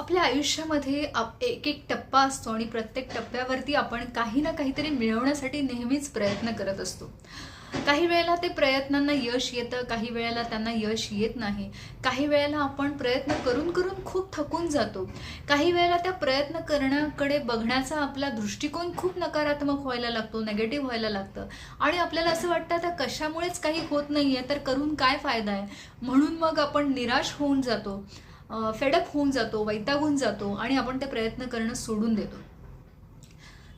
आपल्या आयुष्यामध्ये आप एक एक टप्पा असतो आणि प्रत्येक टप्प्यावरती आपण काही ना काहीतरी मिळवण्यासाठी नेहमीच प्रयत्न करत असतो. काही वेळेला ते प्रयत्नांना यश येतं काही वेळेला त्यांना यश येत नाही. काही वेळेला आपण प्रयत्न करून करून खूप थकून जातो. काही वेळेला त्या प्रयत्न करण्याकडे बघण्याचा आपला दृष्टिकोन खूप नकारात्मक व्हायला लागतो नेगेटिव्ह व्हायला लागतं. आणि आपल्याला असं वाटतं आता कशामुळेच काही होत नाही आहे तर करून काय फायदा आहे? म्हणून मग आपण निराश होऊन जातो. फेडअप होऊन जातो वैतागून जातो आणि आपण ते प्रयत्न करणं सोडून देतो.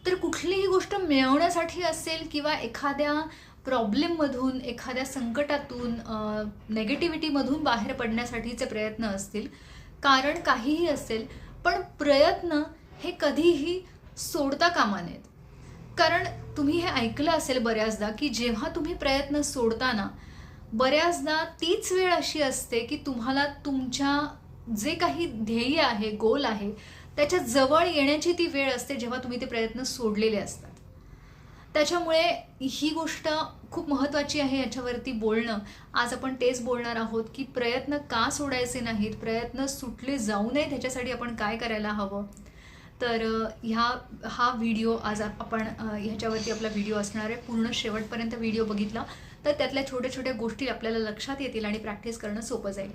तर कुठलीही गोष्ट मिळवण्यासाठी असेल किंवा एखाद्या प्रॉब्लेममधून एखाद्या संकटातून नेगेटिव्हिटीमधून बाहेर पडण्यासाठीचे प्रयत्न असतील कारण काहीही असेल पण प्रयत्न हे कधीही सोडता कामा नयेत. कारण तुम्ही हे ऐकलं असेल बऱ्याचदा की जेव्हा तुम्ही प्रयत्न सोडताना बऱ्याचदा तीच वेळ अशी असते की तुम्हाला तुमच्या जे काही ध्येय आहे गोल आहे त्याच्याजवळ येण्याची ती वेळ असते जेव्हा तुम्ही ते प्रयत्न सोडलेले असतात. त्याच्यामुळे ही गोष्ट खूप महत्त्वाची आहे याच्यावरती बोलणं. आज आपण तेच बोलणार आहोत की प्रयत्न का सोडायचे नाहीत प्रयत्न सुटले जाऊ नये त्याच्यासाठी आपण काय करायला हवं? तर ह्या हा व्हिडिओ आज आप- आपण ह्याच्यावरती आपला व्हिडिओ असणार आहे. पूर्ण शेवटपर्यंत व्हिडिओ बघितला तर त्यातल्या छोट्या छोट्या गोष्टी आपल्याला लक्षात येतील आणि प्रॅक्टिस करणं सोपं जाईल.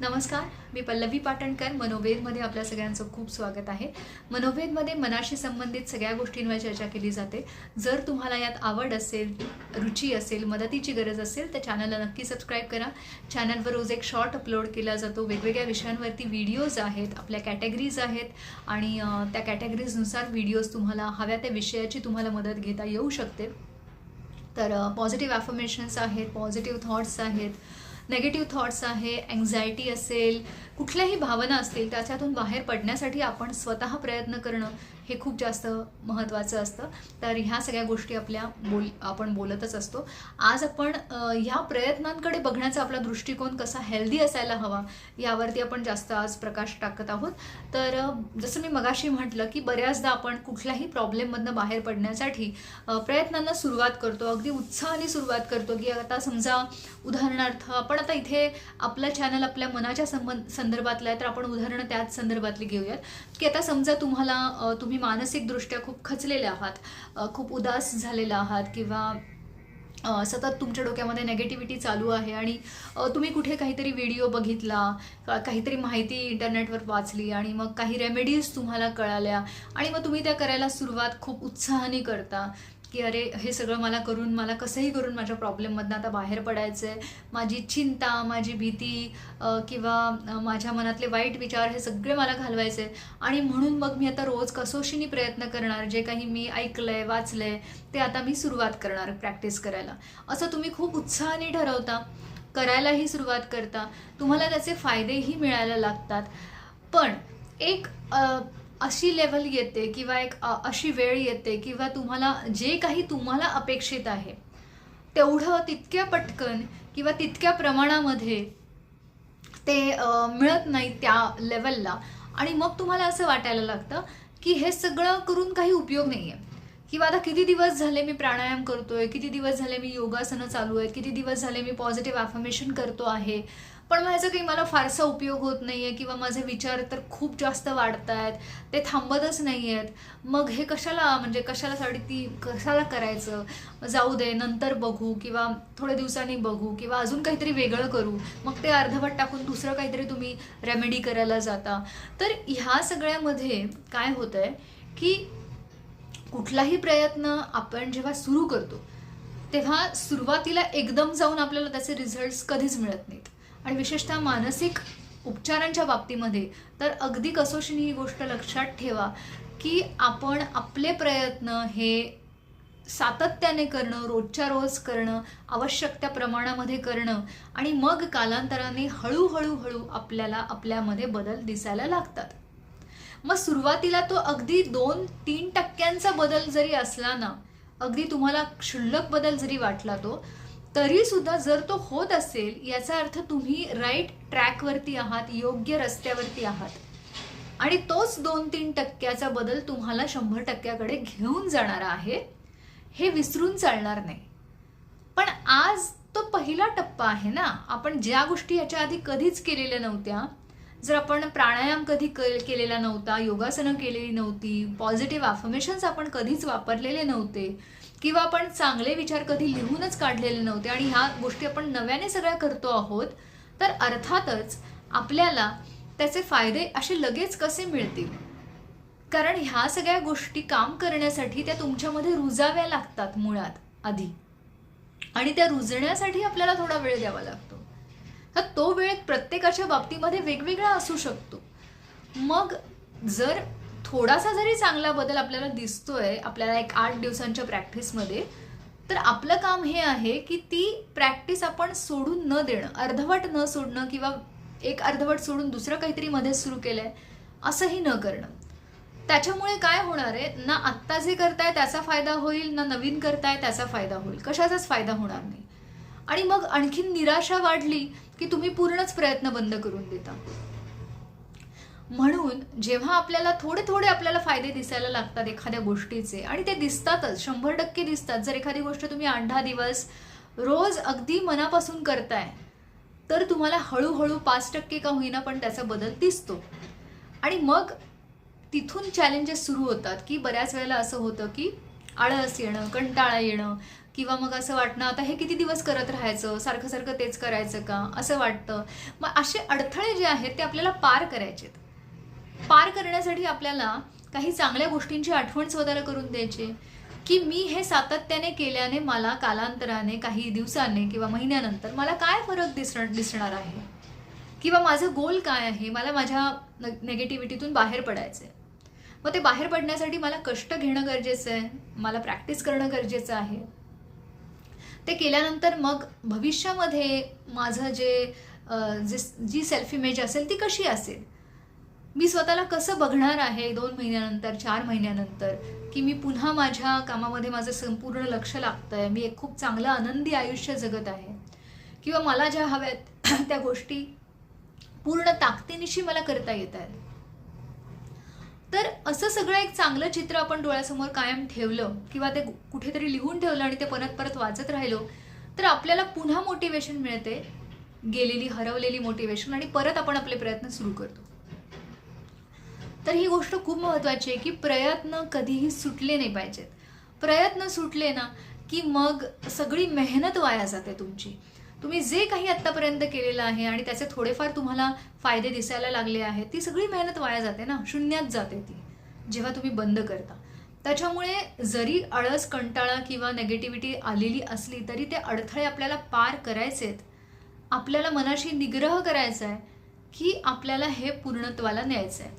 नमस्कार मी पल्लवी पाटणकर मनोवेदमध्ये आपल्या सगळ्यांचं खूप स्वागत आहे. मनोवेदमध्ये मनाशी संबंधित सगळ्या गोष्टींवर चर्चा केली जाते. जर तुम्हाला यात आवड असेल रुची असेल मदतीची गरज असेल तर चॅनलला नक्की सबस्क्राईब करा. चॅनलवर रोज एक शॉर्ट अपलोड केला जातो. वेगवेगळ्या विषयांवरती व्हिडिओज आहेत आपल्या कॅटेगरीज आहेत आणि त्या कॅटेगरीजनुसार व्हिडिओज तुम्हाला हव्या त्या विषयाची तुम्हाला मदत घेता येऊ शकते. तर पॉझिटिव्ह ॲफर्मेशन्स आहेत पॉझिटिव्ह थॉट्स आहेत नेगेटिव्ह थॉट्स आहे अँझायटी असेल कुठल्याही भावना असतील त्याच्यातून बाहेर पडण्यासाठी आपण स्वतः प्रयत्न करणं हे खूप जास्त महत्त्वाचं असतं. तर ह्या सगळ्या गोष्टी आपल्या बोल आपण बोलतच असतो. आज आपण ह्या प्रयत्नांकडे बघण्याचा आपला दृष्टिकोन कसा हेल्दी असायला हवा यावरती आपण जास्त आज प्रकाश टाकत आहोत. तर जसं मी मगाशी म्हटलं की बऱ्याचदा आपण कुठल्याही प्रॉब्लेममधनं बाहेर पडण्यासाठी प्रयत्नांना सुरुवात करतो. अगदी उत्साहाने सुरुवात करतो की आता समजा उदाहरणार्थ आपण आता इथे आपलं चॅनल आपल्या मनाच्या संबंध संदर्भातलं आहे तर आपण उदाहरणं त्याच संदर्भातली घेऊयात. की आता समजा तुम्हाला तुम्ही मानसिकदृष्ट्या खूप खचलेले आहात खूप उदास झालेला आहात किंवा सतत तुमच्या डोक्यामध्ये नेगेटिव्हिटी चालू आहे आणि तुम्ही कुठे काहीतरी व्हिडिओ बघितला काहीतरी माहिती इंटरनेटवर वाचली आणि मग काही रेमेडीज तुम्हाला कळाल्या आणि मग तुम्ही त्या करायला सुरुवात खूप उत्साहाने करता. की अरे हे सगळं मला करून मला कसंही करून माझ्या प्रॉब्लेममधनं आता बाहेर पडायचं आहे माझी चिंता माझी भीती किंवा माझ्या मनातले वाईट विचार हे सगळे मला घालवायचे आणि म्हणून मग मी आता रोज कसोशीने प्रयत्न करणार जे काही मी ऐकलंय वाचलंय ते आता मी सुरुवात करणार प्रॅक्टिस करायला. असं तुम्ही खूप उत्साहाने ठरवता करायलाही सुरुवात करता. तुम्हाला त्याचे फायदेही मिळायला लागतात. पण एक अशी लेवल येते किंवा एक अशी वेळ येते किंवा तुम्हाला जे काही तुम्हाला अपेक्षित आहे तेवढं तितक्या पटकन किंवा तितक्या प्रमाणामध्ये ते मिळत नाही त्या लेवलला आणि मग तुम्हाला असं वाटायला लागतं की हे सगळं करून काही उपयोग नाही आहे किंवा आता किती दिवस झाले मी प्राणायाम करतोय किती दिवस झाले मी योगासनं चालू आहेत किती दिवस झाले मी पॉझिटिव्ह ॲफर्मेशन करतो आहे पण माझं काही मला फारसा उपयोग होत नाही आहे किंवा माझे विचार तर खूप जास्त वाढत आहेत ते थांबतच नाही आहेत मग हे कशाला म्हणजे कशाला साठी ती कशाला करायचं? जाऊ दे नंतर बघू किंवा थोड्या दिवसांनी बघू किंवा अजून काहीतरी वेगळं करू. मग ते अर्धवट टाकून दुसरं काहीतरी तुम्ही रेमेडी करायला जाता. तर ह्या सगळ्यामध्ये काय होतं आहे की कुठलाही प्रयत्न आपण जेव्हा सुरू करतो तेव्हा सुरुवातीला एकदम जाऊन आपल्याला त्याचे रिझल्ट्स कधीच मिळत नाहीत. आणि विशेषतः मानसिक उपचारांच्या बाबतीमध्ये तर अगदी कसोशीने ही गोष्ट लक्षात ठेवा की आपण आपले प्रयत्न हे सातत्याने करणं रोजच्या रोज करणं आवश्यक त्या प्रमाणामध्ये करणं आणि मग कालांतराने हळूहळू हळू आपल्याला आपल्यामध्ये बदल दिसायला लागतात. मग सुरुवातीला तो अगदी दोन तीन टक्क्यांचा बदल जरी असला ना अगदी तुम्हाला क्षुल्लक बदल जरी वाटला तो तरी सुद्धा जर तो होत असेल याचा अर्थ तुम्ही राईट ट्रॅकवरती आहात योग्य रस्त्यावरती आहात. आणि तोच दोन तीन टक्क्याचा बदल तुम्हाला शंभर टक्क्याकडे घेऊन जाणारा आहे हे विसरून चालणार नाही. पण आज तो पहिला टप्पा आहे ना आपण ज्या गोष्टी याच्या आधी कधीच केलेल्या नव्हत्या जर आपण प्राणायाम कधी क- केलेला नव्हता योगासनं केलेली नव्हती पॉझिटिव्ह अफर्मेशन्स आपण कधीच वापरलेले नव्हते किंवा आपण चांगले विचार कधी लिहूनच काढलेले नव्हते आणि ह्या गोष्टी आपण नव्याने सगळ्या करतो आहोत तर अर्थातच आपल्याला त्याचे फायदे असे लगेच कसे मिळतील? कारण ह्या सगळ्या गोष्टी काम करण्यासाठी त्या तुमच्यामध्ये रुजाव्या लागतात मुळात आधी. आणि त्या रुजण्यासाठी आपल्याला थोडा वेळ द्यावा लागतो. तर तो वेळ प्रत्येकाच्या बाबतीमध्ये वेगवेगळा असू शकतो. मग जर थोडासा जरी चांगला बदल आपल्याला दिसतोय आपल्याला एक आठ दिवसांच्या प्रॅक्टिसमध्ये तर आपलं काम हे आहे की ती प्रॅक्टिस आपण सोडून न देणं अर्धवट न सोडणं किंवा एक अर्धवट सोडून दुसरं काहीतरी मध्येच सुरू केलं आहे असंही न करणं. त्याच्यामुळे काय होणार आहे? ना आत्ता जे करताय त्याचा फायदा होईल ना नवीन करताय त्याचा फायदा होईल. कशाचाच फायदा होणार नाही. आणि मग आणखीन निराशा वाढली की तुम्ही पूर्णच प्रयत्न बंद करून देता. म्हणून जेव्हा आपल्याला थोडे थोडे आपल्याला फायदे दिसायला लागतात एखाद्या गोष्टीचे आणि ते दिसतातच शंभर टक्के दिसतात. जर एखादी गोष्ट तुम्ही आठ दिवस रोज अगदी मनापासून करताय तर तुम्हाला हळूहळू पाच टक्के का होईना पण त्याचा बदल दिसतो. आणि मग तिथून चॅलेंजेस सुरू होतात की बऱ्याच वेळेला असं होतं की आळस येणं कंटाळा येणं किंवा मग असं वाटणं आता हे किती दिवस करत राहायचं? सारखं सारखं तेच करायचं का? असं वाटतं. मग असे अडथळे जे आहेत ते आपल्याला पार करायचे पार करण्यासाठी आपल्याला काही चांगल्या गोष्टींची आठवण स्वतःला करून द्यायची. की मी हे सातत्याने केल्याने मला कालांतराने काही दिवसाने किंवा महिन्यानंतर मला काय फरक दिसण दिसणार आहे? किंवा माझं गोल काय आहे? मला माझ्या नेगेटिव्हिटीतून बाहेर पडायचं आहे मग ते बाहेर पडण्यासाठी मला कष्ट घेणं गरजेचं आहे. मला प्रॅक्टिस करणं गरजेचं आहे. ते केल्यानंतर मग भविष्यामध्ये माझं जे जे जी सेल्फ इमेज असेल ती कशी असेल? मी स्वतःला कसं बघणार आहे दोन महिन्यानंतर चार महिन्यानंतर? की मी पुन्हा माझ्या कामामध्ये माझं संपूर्ण लक्ष लागतं आहे मी एक खूप चांगलं आनंदी आयुष्य जगत आहे. किंवा मला ज्या हव्यात त्या गोष्टी पूर्ण ताकदीनिशी मला करता येत आहेत. तर असं सगळं एक चांगलं चित्र आपण डोळ्यासमोर कायम ठेवलं किंवा ते कुठेतरी लिहून ठेवलं आणि ते परत परत वाचत राहिलो तर आपल्याला पुन्हा मोटिवेशन मिळते गेलेली हरवलेली मोटिवेशन आणि परत आपण आपले प्रयत्न सुरू करतो. तर ही गोष्ट खूप महत्त्वाची आहे की प्रयत्न कधीही सुटले नाही पाहिजेत. प्रयत्न सुटले ना की मग सगळी मेहनत वाया जाते तुमची. तुम्ही जे काही आत्तापर्यंत केलेलं आहे आणि त्याचे थोडेफार तुम्हाला फायदे दिसायला लागले आहेत ती सगळी मेहनत वाया जाते ना? शून्यात जाते ती जेव्हा तुम्ही बंद करता. त्याच्यामुळे जरी आळस कंटाळा किंवा नेगेटिव्हिटी आलेली असली तरी ते अडथळे आपल्याला पार करायचेत. आपल्याला मनाशी निग्रह करायचा आहे की आपल्याला हे पूर्णत्वाला न्यायचं आहे.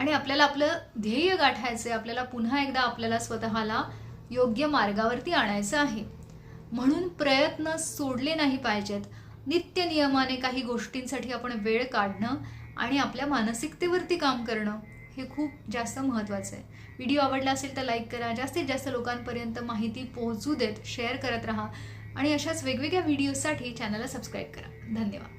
आणि आपल्याला आपलं ध्येय गाठायचं आहे आपल्याला पुन्हा एकदा आपल्याला स्वतःला योग्य मार्गावरती आणायचं आहे. म्हणून प्रयत्न सोडले नाही पाहिजेत. नित्य नियमाने काही गोष्टींसाठी आपण वेळ काढणं आणि आपल्या मानसिकतेवरती काम करणं हे खूप जास्त महत्त्वाचं आहे. व्हिडिओ आवडला असेल तर लाईक करा. जास्तीत जास्त लोकांपर्यंत माहिती पोहोचू देत शेअर करत राहा आणि अशाच वेगवेगळ्या व्हिडिओसाठी चॅनलला सबस्क्राईब करा. धन्यवाद.